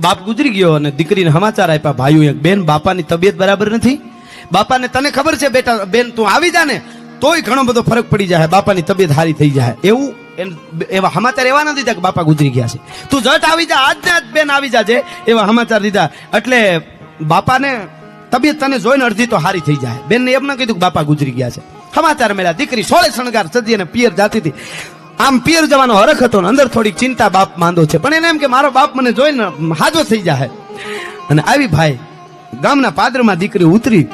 બાપ ગુજરી ગયો અને દીકરીને સમાચાર આપ્યા, ભાઈઓ, એક બેન બાપાની તબિયત બરાબર નથી. બાપાને તને ખબર છે, બેટા, બેન, તું આવી જા ને, તોય ઘણો બધો ફરક પડી જાય, બાપાની તબિયત સારી થઈ જાય. એવું એવા સમાચાર એવા નથી દીધા કે બાપા ગુજરી ગયા છે. તું જટ આવી જા, આજ આજ બેન આવી જાજે. એવા સમાચાર દીધા. એટલે બાપાને તબિયત તને જોઈને અડધી તો હારી થઈ જાય. બેનને એમ ન કીધું કે બાપા ગુજરી ગયા છે. સમાચાર મળ્યા. દીકરી સોળે શણગાર સજી અને પિયર જાતી હતી. આમ પિયર જવાનો હરખ હતો ને, અંદર થોડીક ચિંતા બાપ માંદો છે. પણ એને એમ કે મારો બાપ મને જોઈને હાજો થઈ જાય અને આવી ભાઈ ગામના પાદરમાં દીકરી ઉતરી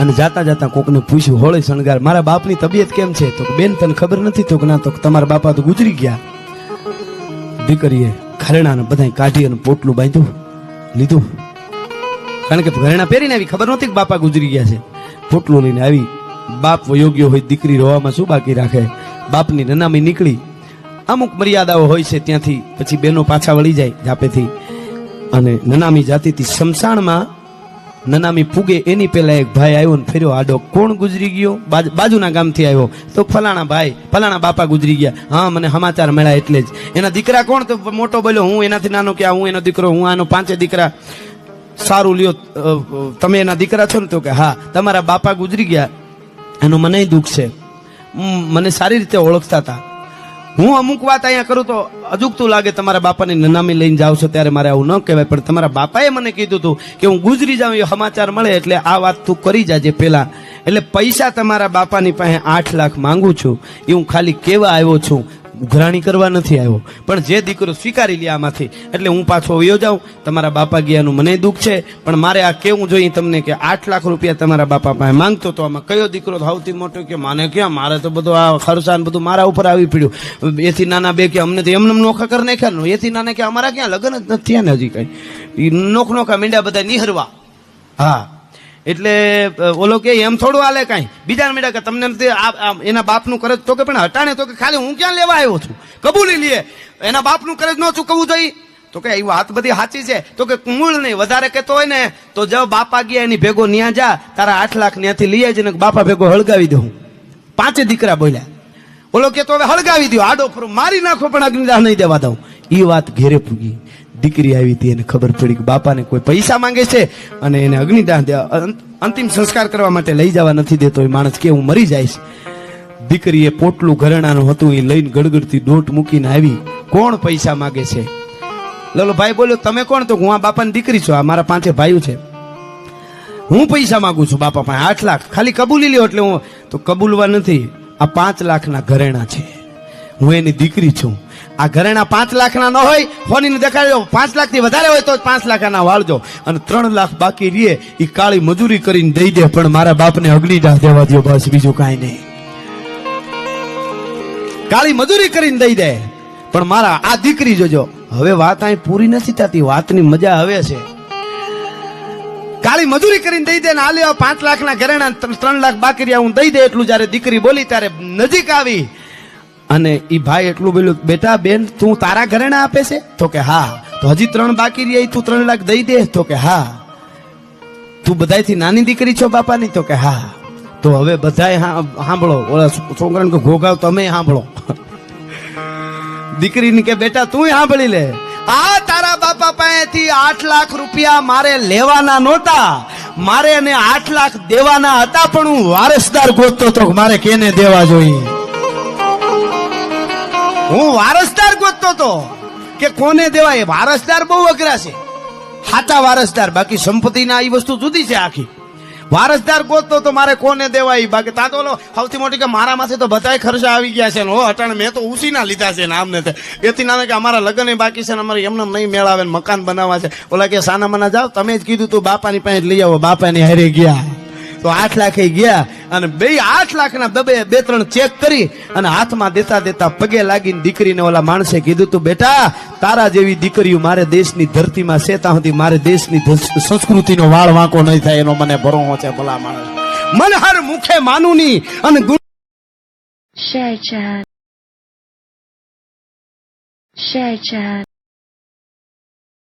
અને જાતા જાતા કોકને પૂછ્યું, હોળે શણગાર, મારા બાપની તબિયત કેમ છે? તો બેન, તને ખબર નથી? તો ના, તો તમારા બાપા તો ગુજરી ગયા. દીકરીએ ઘરેણાને બધા કાઢી અને પોટલું બાંધ્યું, લીધું. કારણ કે ઘરેણા પહેરીને આવી, ખબર નહોતી કે બાપા ગુજરી ગયા છે. પોટલું લઈને આવી, બાપ યોગ્ય હોય, દીકરી રોવામાં શું બાકી રાખે? બાપની નનામી નીકળી. અમુક મર્યાદાઓ હોય છે ત્યાંથી, પછી બેનો પાછા વળી જાય જાપેથી. અને નનામી જાતિથી શમશાનમાં નનામી પૂગે એની પહેલા એક ભાઈ આવ્યો ને ફેર્યો, આડો, કોણ ગુજરી ગયો? બાજ- બાજુના ગામથી આવ્યો. તો ફલાણા ભાઈ, ફલાણા બાપા ગુજરી ગયા. હા, મને સમાચાર મળ્યા એટલે જ. એના દીકરા કોણ? તો મોટો બોલ્યો, હું એનાથી નાનો કે હું એનો દીકરો, હું આનો પાંચે દીકરા. સારું, લ્યો તમે એના દીકરા છો ને? તો કે, હા. તમારા બાપા ગુજરી ગયા. એનું મને દુઃખ છે. મને સારી રીતે ઓળખતા હતા. હું અમુક વાત અહીંયા કરું તો અજુકતું લાગે તમારા બાપાની નનામી લઈને જાવ છો ત્યારે મારે આવું ન કહેવાય, પણ તમારા બાપાએ મને કીધું હતું કે હું ગુજરી જાઉં, એ સમાચાર મળે એટલે આ વાત તું કરી જાજે પહેલાં. એટલે પૈસા તમારા બાપાની પાસે આઠ લાખ માંગુ છું, એ હું ખાલી કેવા આવ્યો છું. ઉઘરાણી કરવા નથી આવ્યો. પણ જે દીકરો સ્વીકારી લે આમાંથી, એટલે હું પાછો વયો જાઉં. તમારા બાપા ગયાનું મને દુઃખ છે, પણ મારે આ કેવું જોઈએ તમને કે આઠ લાખ રૂપિયા તમારા બાપા પાસે માંગતો તો આમાં કયો દીકરો સૌથી મોટો કે મને ક્યાં મારે તો બધું આ ખર્ચા બધું મારા ઉપર આવી પડ્યું. એથી નાના બે કે અમને તો એમને એમ નોખા કરી નાખ્યા એથી નાના કે અમારા ક્યાં લગ્ન જ નથી થયા ને હજી કઈ. નોખ નોખા મીંડા બધા નિહરવા. હા. એટલે ઓલો કે એમ થોડું હાલે કાંઈ. બીજા મીડા કે તમને નથી એના બાપનું કરજ તો કે, પણ હટાણે તો કે ખાલી હું ક્યાં લેવા આવ્યો છું? કબૂલી લે. એના બાપનું કરજ ન ચૂકવવું જોઈએ. તો કે એ વાત બધી સાચી છે. તો કે મૂળ નહીં, વધારે કહેતો હોય ને, તો જો બાપા ગયા, એની ભેગો ન્યા જા, તારા આઠ લાખ ત્યાંથી લઈ આવજે ને બાપા ભેગો હળગાવી દઉં. પાંચે દીકરા બોલ્યા. ઓલો કે તો હવે હળગાવી દો આડો ફરો, મારી નાખો પણ અગ્નિદાહ નહીં દેવા દઉં. એ વાત ઘેરે પૂગી. દીકરી આવી હતી એને ખબર પડી કે બાપાને કોઈ પૈસા માંગે છે અને એને અગ્નિદાન અંતિમ સંસ્કાર કરવા માટે લઈ જવા નથી દેતો. એ માણસ કે હું મરી જઈશ. દીકરીએ પોટલું ઘરેણાનું હતું, એ લઈને ગડગડતી દોટ મૂકીને આવી. કોણ પૈસા માંગે છે? લલો ભાઈ બોલ્યો, તમે કોણ? તો હું આ બાપાની દીકરી છું, આ મારા પાંચે ભાઈઓ છે. હું પૈસા માંગુ છું બાપા પાસે, આઠ લાખ. ખાલી કબૂલી લ્યો એટલે હું તો કબૂલવા નથી. આ પાંચ લાખના ઘરેણા છે. હું એની દીકરી છું. આ ઘરેણા પાંચ લાખના ન હોય, ફોનીને દેખાડ્યો. પાંચ લાખથી વધારે હોય તો પાંચ લાખના વાળજો. અને ત્રણ લાખ બાકી રીએ એ કાળી મજૂરી કરીને દઈ દે, પણ મારા બાપને અગ્નિદાહ દેવા દો બસ, બીજું કાંઈ નહીં. કાળી મજૂરી કરીને દઈ દે, પણ મારા આ દીકરી જોજો. હવે વાત અહીં પૂરી નથી થતી, વાતની મજા હવે છે. કાળી મજૂરી કરીને દઈ દે ને લેવા પાંચ લાખના ઘરેણા ત્રણ લાખ બાકી રહ્યા, હું દઈ દે એટલું જ્યારે દીકરી બોલી ત્યારે નજીક આવી. અને એ ભાઈ એટલું બોલ્યું, બેટા, બેન, તું તારા ઘરેણા આપે છે? તો કે, હા. તો હજી ત્રણ બાકી રહી તું ત્રણ લાખ દઈ દે. તો કે, હા. તું બધાયથી નાની દીકરી છો બાપાની? તો કે, હા. તો હવે બધાય હા- સાંભળો ઓલા છોકરાને કે ઘોઘાવ તમે સાંભળો દીકરીને કે, બેટા તું સાંભળી લે. આ તારા બાપા પાસેથી આઠ લાખ રૂપિયા મારે લેવાના નહોતા. મારે એને આઠ લાખ દેવાના હતા, પણ હું વારસદાર ગોતતો તો મારે કેને દેવા જોઈએ? હું વારસદાર ગોતતો હતો કે કોને દેવાય? વારસદાર બહુ અઘરા છે. હાચા વારસદાર, બાકી સંપત્તિના એ વસ્તુ જુદી છે આખી. વારસદાર ગોતતો તો મારે કોને દેવાય? બાકી તા તો સૌથી મોટી કે મારા માથે તો બધાય ખર્ચા આવી ગયા છે હો, અટાણે મેં તો ઉસીના લીધા છે ને આમને તે. એથી નાના કે અમારા લગ્ન બાકી છે ને અમારે એમને નહીં મેળાવે ને મકાન બનાવવા છે. ઓલા કે સાના મના જાઓ, તમે જ કીધું તું બાપાની પાસે લઈ આવો, બાપાની હારે ગયા. તો આઠ લાખે ગયા. અને બે આઠ લાખના દબે, બે ત્રણ ચેક કરી અને હાથમાં દેતા દેતા પગે લાગીને દીકરીને ઓલા માણસે કીધું તું, બેટા, તારા જેવી દીકરીઓ મારે દેશની ધરતીમાં છે ત્યાં સુધી મારે દેશની સંસ્કૃતિનો વાળ વાંકો નહીં થાય એનો મને ભરોહો છે ભલા માણસ મન હર મુખે માનું ની અને chat. Share chat.